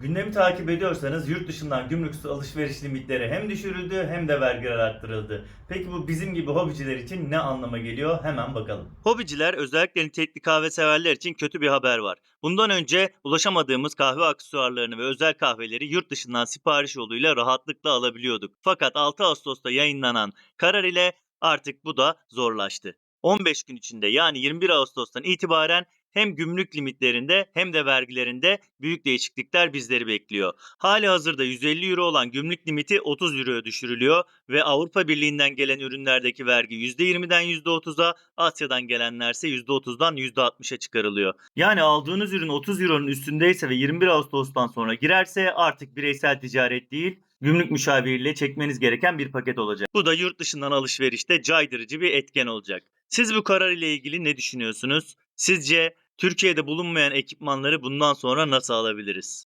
Gündemi takip ediyorsanız yurt dışından gümrüksüz alışveriş limitleri hem düşürüldü hem de vergiler arttırıldı. Peki bu bizim gibi hobiciler için ne anlama geliyor? Hemen bakalım. Hobiciler özellikle nitelikli kahve severler için kötü bir haber var. Bundan önce ulaşamadığımız kahve aksesuarlarını ve özel kahveleri yurt dışından sipariş yoluyla rahatlıkla alabiliyorduk. Fakat 6 Ağustos'ta yayınlanan karar ile artık bu da zorlaştı. 15 gün içinde yani 21 Ağustos'tan itibaren hem gümrük limitlerinde hem de vergilerinde büyük değişiklikler bizleri bekliyor. Hali hazırda 150 euro olan gümrük limiti 30 euroya düşürülüyor ve Avrupa Birliği'nden gelen ürünlerdeki vergi %20'den %30'a, Asya'dan gelenlerse %30'dan %60'a çıkarılıyor. Yani aldığınız ürün 30 euronun üstündeyse ve 21 Ağustos'tan sonra girerse artık bireysel ticaret değil, gümrük müşavirliğiyle çekmeniz gereken bir paket olacak. Bu da yurt dışından alışverişte caydırıcı bir etken olacak. Siz bu karar ile ilgili ne düşünüyorsunuz? Sizce Türkiye'de bulunmayan ekipmanları bundan sonra nasıl alabiliriz?